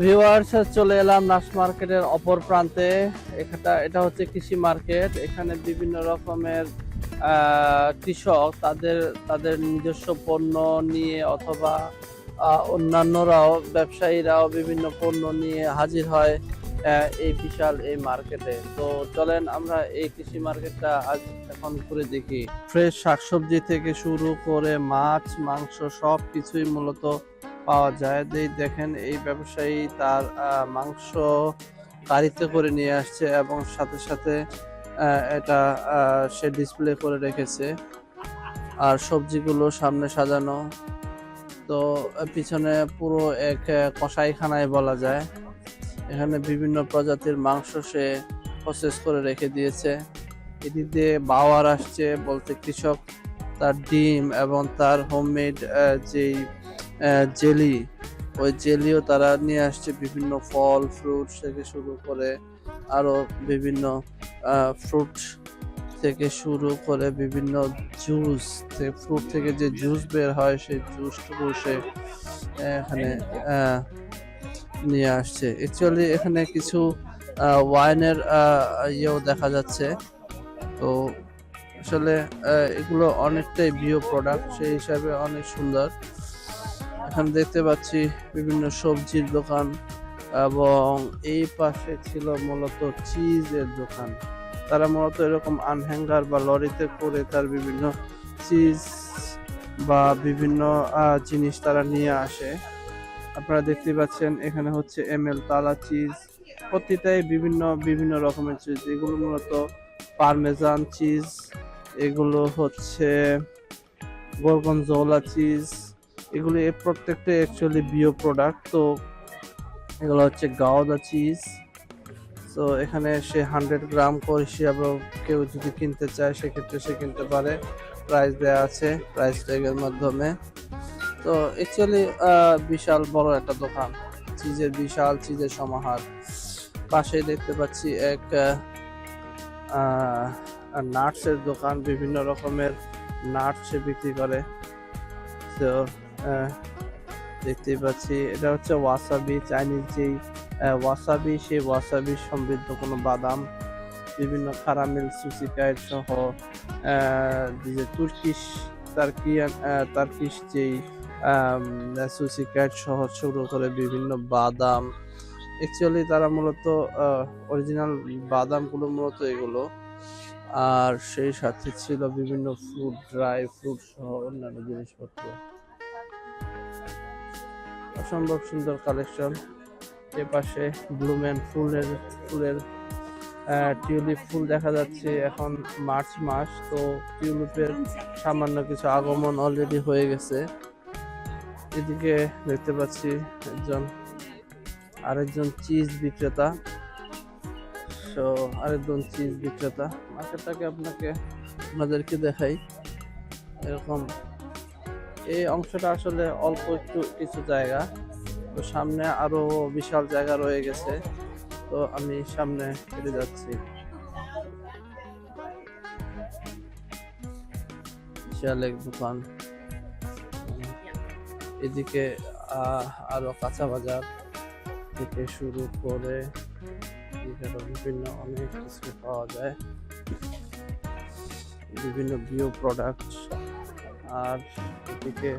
Viewers চলে এলাম নাস মার্কেটের অপর প্রান্তে। এটা এটা হচ্ছে কৃষি মার্কেট। এখানে বিভিন্ন রকমের কৃষক, তাদের তাদের নিজস্ব পণ্য নিয়ে অথবা অন্যান্যরাও, ব্যবসায়ীরাও বিভিন্ন পণ্য নিয়ে হাজির হয় এই বিশাল এই মার্কেটে। তো চলেন আমরা এই কৃষি মার্কেটটা আজ এখন ঘুরে দেখি। ফ্রেশ শাকসবজি থেকে শুরু করে মাছ, মাংস সব কিছুই মূলত পাওয়া যায়। এই দেখেন এই ব্যবসায়ী তার মাংস গাড়িতে করে নিয়ে আসছে এবং সাথে সাথে এটা সে ডিসপ্লে করে রেখেছে। আর সবজিগুলো সামনে সাজানো। তো পিছনে পুরো এক আহ, কসাইখানায় বলা যায়। এখানে বিভিন্ন প্রজাতির মাংস সে প্রসেস করে রেখে দিয়েছে। এদিক দিয়ে বাওয়ার আসছে বলতে কৃষক। তার ডিম এবং তার হোমমেড যেই জেলি। ওই জেলিও তারা নিয়ে আসছে বিভিন্ন ফল ফ্রুট থেকে শুরু করে আরও বিভিন্ন ফ্রুট থেকে শুরু করে বিভিন্ন জুস ফ্রুট থেকে যে জুস বের হয় সেই জুসটুকু সে এখানে নিয়ে আসছে। অ্যাকচুয়ালি এখানে কিছু ওয়াইনের ইয়েও দেখা যাচ্ছে। তো আসলে এগুলো অনেকটাই বিও প্রোডাক্ট সেই হিসাবে অনেক সুন্দর। এখানে দেখতে পাচ্ছি বিভিন্ন সবজির দোকান এবং এই পাশে ছিল মূলত চিজের দোকান। তারা মূলত এরকম আনহ্যাঙ্গার বা লরিতে করে তার বিভিন্ন চিজ বা বিভিন্ন জিনিস তারা নিয়ে আসে। আপনারা দেখতে পাচ্ছেন এখানে হচ্ছে এম এল তালা চিজ। প্রতিটাই বিভিন্ন বিভিন্ন রকমের চিজ। এগুলো মূলত পারমেজান চিজ। এগুলো হচ্ছে গোরগনজোলা চিজ। এগুলো প্রত্যেকটা অ্যাকচুয়ালি বিও প্রোডাক্ট তো এগুলো হচ্ছে গাওদা চিজ তো এখানে সে হান্ড্রেড গ্রাম করে হিসাবে কেউ যদি কিনতে চায়, সেক্ষেত্রে সে কিনতে পারে। প্রাইস দেওয়া আছে প্রাইস ট্যাগের মাধ্যমে। তো অ্যাকচুয়ালি বিশাল বড় একটা দোকান। চিজের বিশাল চিজের সমাহার। পাশে দেখতে পাচ্ছি এক নাটসের দোকান, বিভিন্ন রকমের নাটস বিক্রি করে। তো দেখতেই পাচ্ছি। এটা হচ্ছে ওয়াসাবি চাইনিজ যেই ওয়াসাবি সেই ওয়াসাবি সমৃদ্ধ কোনো বাদাম, বিভিন্ন কারামেল সুসিকাইট সহ যে তুর্কিশ তার্কিয়ান তার্কিশ যেই সুসিকাইট সহ শুরু করে বিভিন্ন বাদাম। অ্যাকচুয়ালি তারা মূলত অরিজিনাল বাদামগুলো মূলত এগুলো। আর সেই সাথে ছিল বিভিন্ন ফ্রুট ড্রাই ফ্রুট সহ অন্যান্য জিনিসপত্র। অসম্ভব সুন্দর কালেকশন এ পাশে ব্লুম্যান ফুলের ফুলের টিউলিপ ফুল দেখা যাচ্ছে এখন মার্চ মাস, তো টিউলিপের সামান্য কিছু আগমন অলরেডি হয়ে গেছে। এদিকে দেখতে পাচ্ছি একজন, আরেকজন চিজ বিক্রেতা। তো আরেকজন চিজ বিক্রেতা। মার্কেটটাকে আপনাকে, আপনাদেরকে দেখাই। এরকম এই অংশটা আসলে অল্প একটু কিছু জায়গা। তো সামনে আরও বিশাল জায়গা রয়ে গেছে। তো আমি সামনে হেঁটে যাচ্ছি। এক দোকান। এদিকে আহ, আরও কাঁচা বাজার থেকে শুরু করে বিভিন্ন অনেক কিছু পাওয়া যায়। বিভিন্ন বিও প্রোডাক্ট আর এদিকে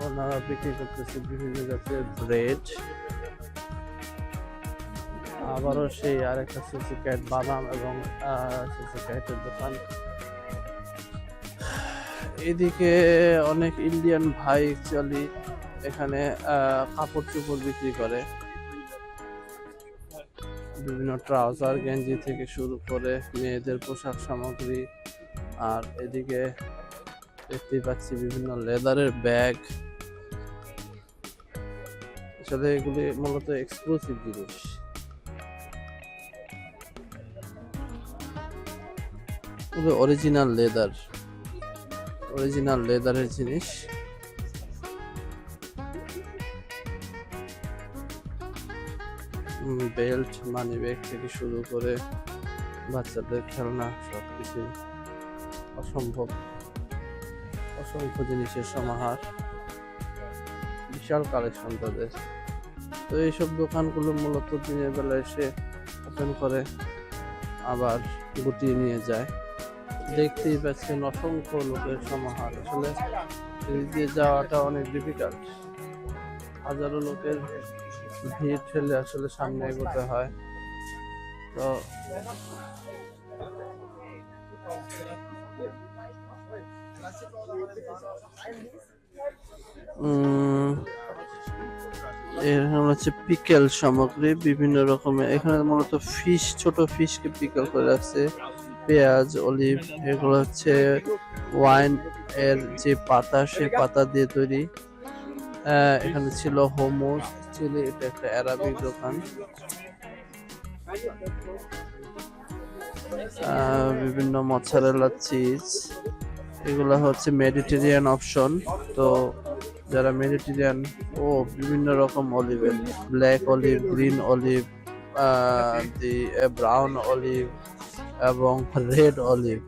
ওনারা বিক্রি করতেছে বিভিন্ন জাতের ব্রেড আবারও সেই আরেকটা সুসিক্যাট বাদাম এবং সুসিক্যাটের দোকান। এদিকে অনেক ইন্ডিয়ান ভাই অ্যাকচুয়ালি এখানে আহ, কাপড় চোপড় বিক্রি করে। বিভিন্ন ট্রাউজার গেঞ্জি থেকে শুরু করে মেয়েদের পোশাক সামগ্রী আর এদিকে দেখতেই পাচ্ছি বিভিন্ন লেদারের ব্যাগ। আসলে এগুলি মূলত এক্সক্লুসিভ জিনিস। অরিজিনাল লেদার অরিজিনাল লেদারের জিনিস। বেল্ট মানি ব্যাগ থেকে শুরু করে বাচ্চাদের খেলনা সব কিছু অসম্ভব। অসংখ্য জিনিসের সমাহার। বিশাল কালেকশন তাদের। তো এইসব দোকানগুলো মূলত দিনের বেলা এসে ওপেন করে, আবার গুটিয়ে নিয়ে যায়। দেখতেই পাচ্ছেন অসংখ্য লোকের সমাহার। আসলে দিয়ে যাওয়াটা অনেক ডিফিকাল্ট হাজারো লোকের ভিড় ঠেলে আসলে সামনে এগোতে হয়। তো এখানে হচ্ছে পিকেল সামগ্রী, বিভিন্ন রকমের। এখানে মূলত ফিশ, ছোট ফিশকে পিকেল করে রাখছে। পেঁয়াজ, অলিভ, এগুলো হচ্ছে ওয়াইন এর যে পাতা সে পাতা দিয়ে তৈরি। এখানে ছিল হোমোস চিলি এটা একটা অ্যারাবিক দোকান। বিভিন্ন মশারেলা চিজ এগুলো হচ্ছে মেডিটেরিয়ান অপশন তো যারা মেডিটেরিয়ান ও, বিভিন্ন রকম অলিভের black olive green olive the brown olive এবং রেড অলিভ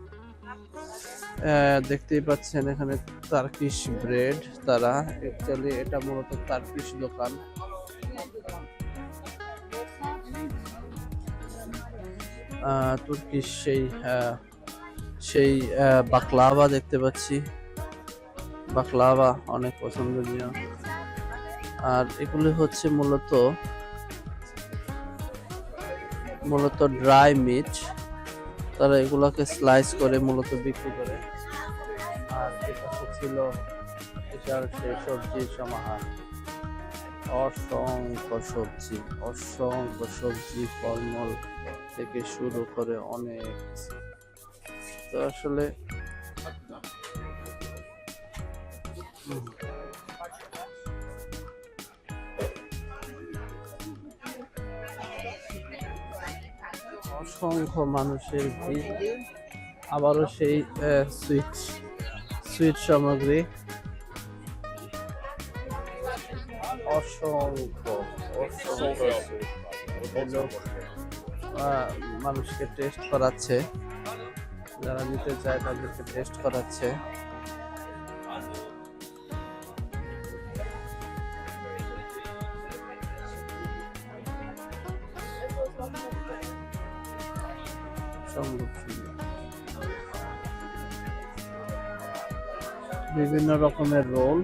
দেখতেই পাচ্ছেন এখানে তার্কিশ ব্রেড তারা অ্যাকচুয়ালি এটা মূলত তার্কিশ দোকান। আহ, তুর্কিশ সেই সেই বাকলাভা দেখতে পাচ্ছি। বাকলাভা অনেক পছন্দনীয়। আর এগুলি হচ্ছে মূলত মূলত ড্রাই মিট। তারা এগুলোকে স্লাইস করে মূলত বিক্রি করে। আর এটা ছিল বিশাল সেই সবজির সমাহার। অসংখ্য সবজি অসংখ্য সবজি ফলমূল। থেকে শুরু করে অনেক তো আসলে অসংখ্য মানুষের ভিড়। আবারও সেই সুইট সুইট সামগ্রী। অসংখ্য অসংখ্য মানুষকে টেস্ট করাচ্ছে, যারা নিতে চায় তাদেরকে টেস্ট করাচ্ছে। বিভিন্ন রকমের রোল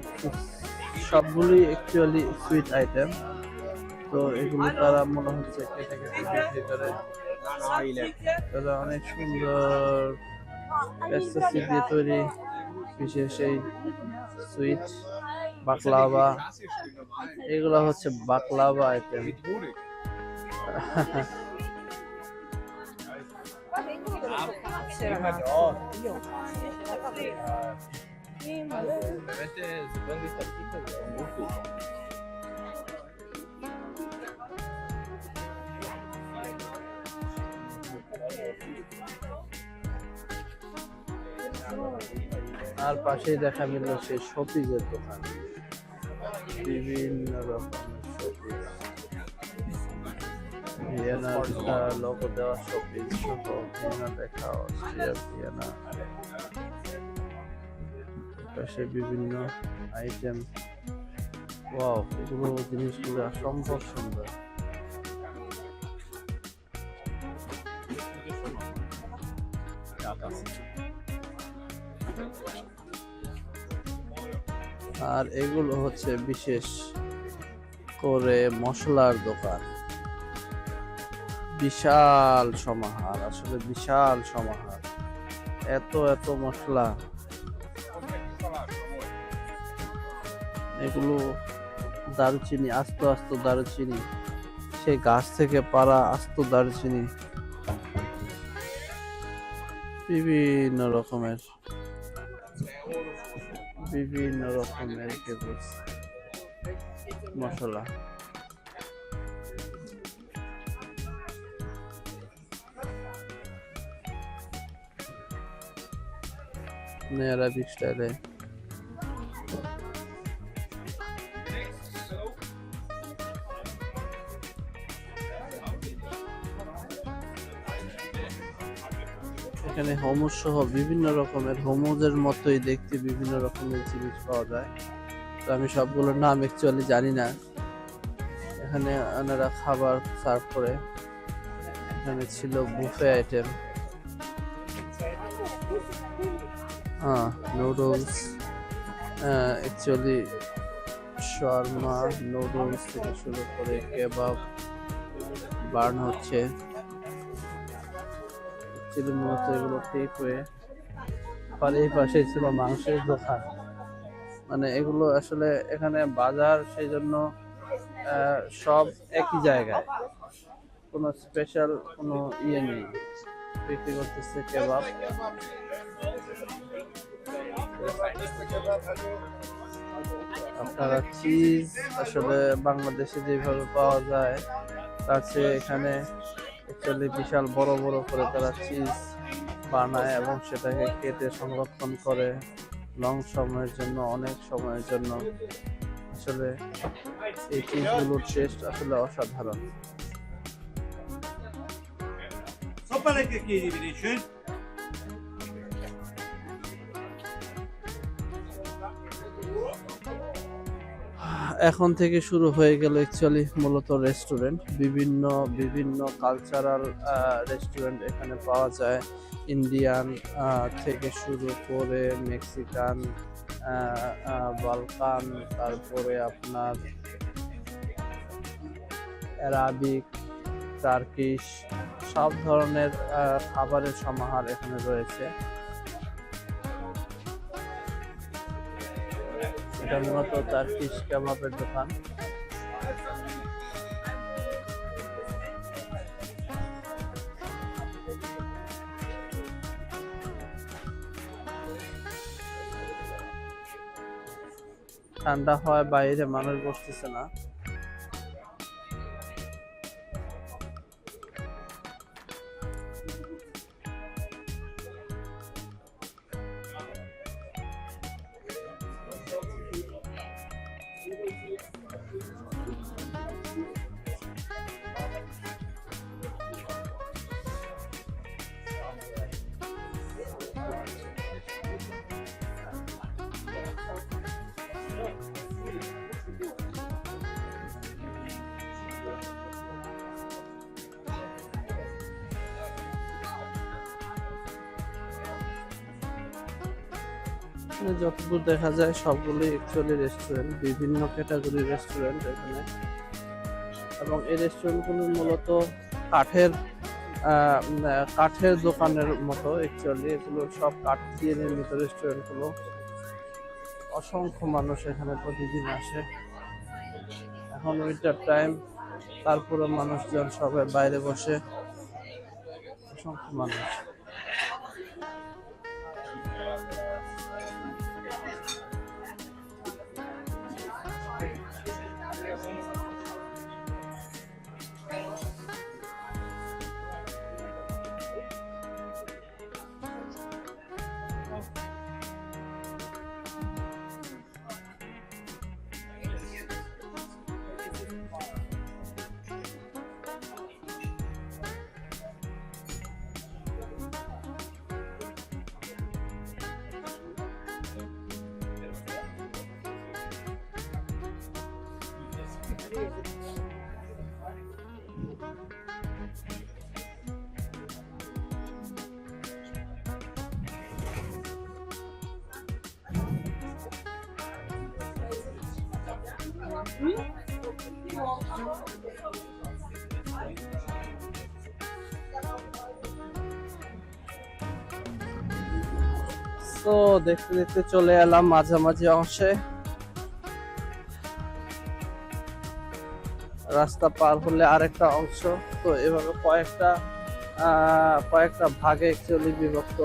সবগুলোই অ্যাকচুয়ালি সুইট আইটেম তো এগুলো তারা মনে হচ্ছে কেটে কেটে তারা অনেক সুন্দর দিয়ে তৈরি বিশেষ এই সুইট বাকলাভা এগুলো হচ্ছে বাকলাভা আইটেম আর পাশেই দেখা মিলল সেই শপিজের দোকান। বিভিন্ন রকমের শপিজ দেওয়া শপিজ সহ দেখা অস্ট্রিয়া ভিয়েনা পাশে বিভিন্ন আইটেম ওয়াও এগুলো জিনিসগুলো অসম্ভব সুন্দর। আর এগুলো হচ্ছে বিশেষ করে মশলার দোকান। বিশাল সমাহার, আসলে বিশাল সমাহার। এত এত মশলা। এগুলো দারুচিনি, আস্ত আস্ত দারুচিনি। সেই গাছ থেকে পারা আস্ত দারুচিনি। বিভিন্ন রকমের। বিভিন্ন রকমের কেবলস মশলা। অ্যারাবিক স্টাইলে হোমস সহ বিভিন্ন রকমের হোমোজের মতোই দেখতে বিভিন্ন রকমের জিনিস পাওয়া যায়। তো আমি সবগুলোর নাম অ্যাকচুয়ালি জানি না। এখানে ওনারা খাবার সার্ভ করে। এখানে ছিল বুফে আইটেম হ্যাঁ নুডলস অ্যাকচুয়ালি শর্মা নুডলস থেকে শুরু করে কেবাব বার্ন হচ্ছে। অ্যাকচুয়ালি মূলত এগুলো টেক হয়ে আর এই পাশে ছিল মাংসের দোকান। মানে এগুলো আসলে এখানে বাজার সেই জন্য সব একই জায়গায়। কোনো স্পেশাল কোনো ইয়ে নেই। বিক্রি করতেছে কেবাব। আপনারা চিজ আসলে বাংলাদেশে যেভাবে পাওয়া যায়, তার এখানে অ্যাকচুয়ালি বিশাল বড় বড় করে তারা চিজ বানায় এবং সেটাকে কেটে সংরক্ষণ করে লং সময়ের জন্য অনেক সময়ের জন্য আসলে এই চিজগুলোর টেস্ট আসলে অসাধারণ Soppa le cacchini, mi? এখন থেকে শুরু হয়ে গেল অ্যাকচুয়ালি মূলত রেস্টুরেন্ট বিভিন্ন বিভিন্ন কালচারাল রেস্টুরেন্ট এখানে পাওয়া যায়। ইন্ডিয়ান থেকে শুরু করে মেক্সিকান বালকান তারপরে আপনার অ্যারাবিক টার্কিশ সব ধরনের খাবারের সমাহার এখানে রয়েছে। এটা মূলত টার্কিশ কাবাবের দোকান। ঠান্ডা হয় বাইরে মানুষ বসতেছে না। এখানে যতদূর দেখা যায় সবগুলোই অ্যাকচুয়ালি রেস্টুরেন্ট বিভিন্ন ক্যাটাগরির রেস্টুরেন্ট এখানে। এবং এই রেস্টুরেন্টগুলো মূলত কাঠের কাঠের দোকানের মতো অ্যাকচুয়ালি এগুলো সব কাঠ দিয়ে নির্মিত রেস্টুরেন্টগুলো অসংখ্য মানুষ এখানে প্রতিদিন আসে। এখন উইন্টার টাইম তারপরে মানুষজন সবাই বাইরে বসে। অসংখ্য মানুষ। তো দেখতে দেখতে চলে এলাম মাঝামাঝি অংশে। রাস্তা পার হলে আরেকটা অংশ। তো এভাবে কয়েকটা কয়েকটা ভাগে অ্যাকচুয়ালি বিভক্ত।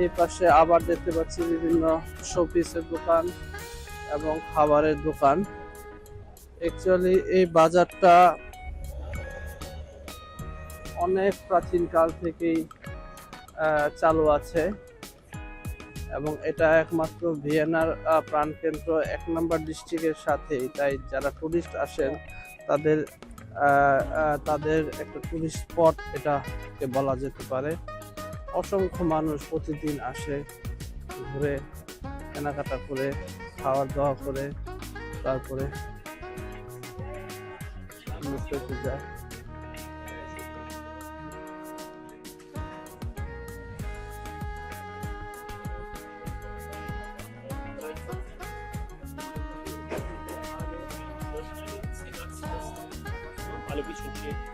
এই পাশে আবার দেখতে পাচ্ছি বিভিন্ন শোপিসের দোকান এবং খাবারের দোকান। অ্যাকচুয়ালি এই বাজারটা অনেক প্রাচীন কাল থেকেই চালু আছে। এবং এটা একমাত্র ভিয়েনার প্রাণকেন্দ্র, এক নম্বর ডিস্ট্রিক্টের সাথেই তাই যারা টুরিস্ট আসেন, তাদের তাদের একটা টুরিস্ট স্পট এটাকে বলা যেতে পারে। অসংখ্য মানুষ প্রতিদিন আসে ঘুরে, কেনাকাটা করে খাওয়ার দাওয়া করে, তারপরে যায় Schick.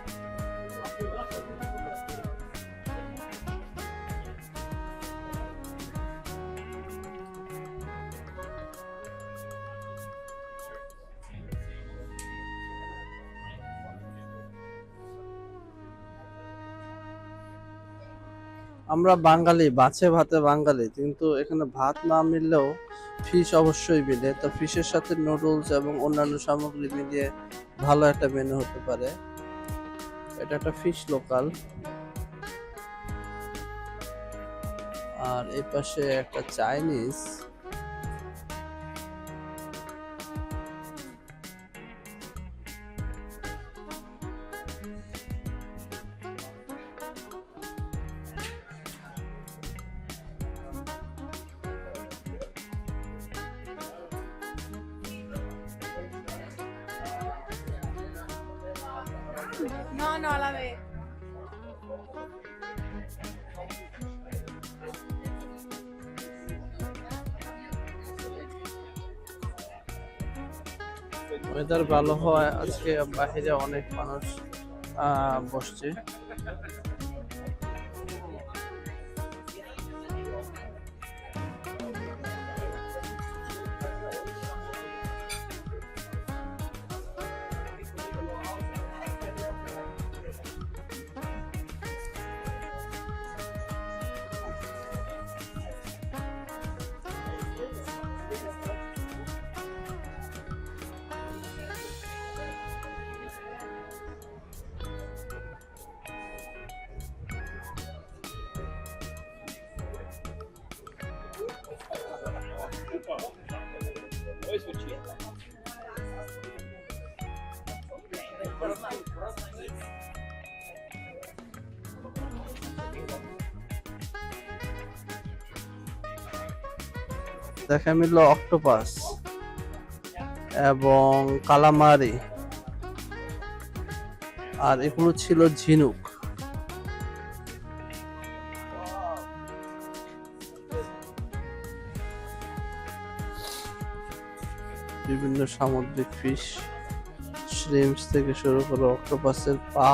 আমরা বাঙালি বাছে ভাতে বাঙালি কিন্তু এখানে ভাত না মিললেও ফিশ অবশ্যই মিলে তো ফিশের সাথে নুডলস এবং অন্যান্য সামগ্রী মিলিয়ে ভালো একটা মেনু হতে পারে। এটা একটা ফিশ লোকাল আর এই পাশে একটা চাইনিজ ওয়েদার ভালো হয় আজকে বাহিরে অনেক মানুষ বসছে। দেখা মিলল অক্টোপাস এবং কালামারি আর এগুলো ছিল ঝিনুক। বিভিন্ন সামুদ্রিক ফিশ শ্রিমস থেকে শুরু করে অক্টোপাসের পা,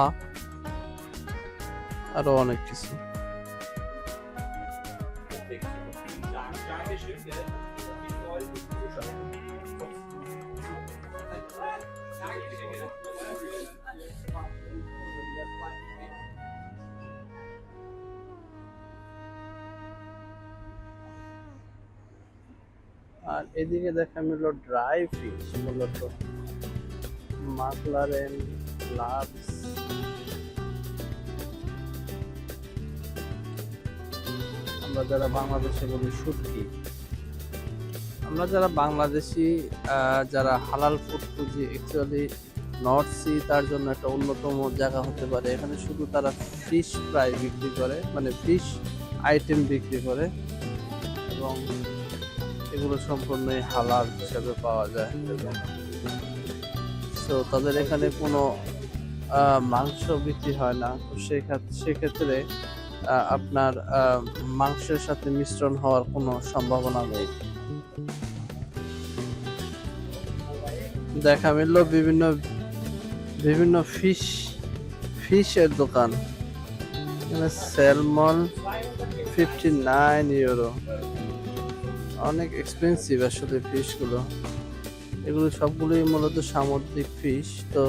আরও অনেক কিছু। এদিকে দেখা মিলল ড্রাই ফিশ মূলত মাকলারেন লাভস আমরা যারা বাংলাদেশে বলি শুটকি, আমরা যারা বাংলাদেশি যারা হালাল ফুড খুঁজি অ্যাকচুয়ালি নর্থ সি তার জন্য একটা অন্যতম জায়গা হতে পারে। এখানে শুধু তারা ফিশ ফ্রাই বিক্রি করে মানে ফিশ আইটেম বিক্রি করে। এবং এগুলো সম্পূর্ণই হালাল হিসাবে পাওয়া যায়। তো তাদের এখানে কোনো মাংস বিক্রি হয় না। তো সেক্ষেত্রে আপনার মাংসের সাথে মিশ্রণ হওয়ার কোনো সম্ভাবনা নেই। দেখা মিলল বিভিন্ন বিভিন্ন ফিশ ফিশের দোকান। এখানে স্যালমন ফিফটি নাইন ইউরো অনেক এক্সপেন্সিভ আসলে ফিশগুলো এগুলো সবগুলোই মূলত সামুদ্রিক ফিশ তো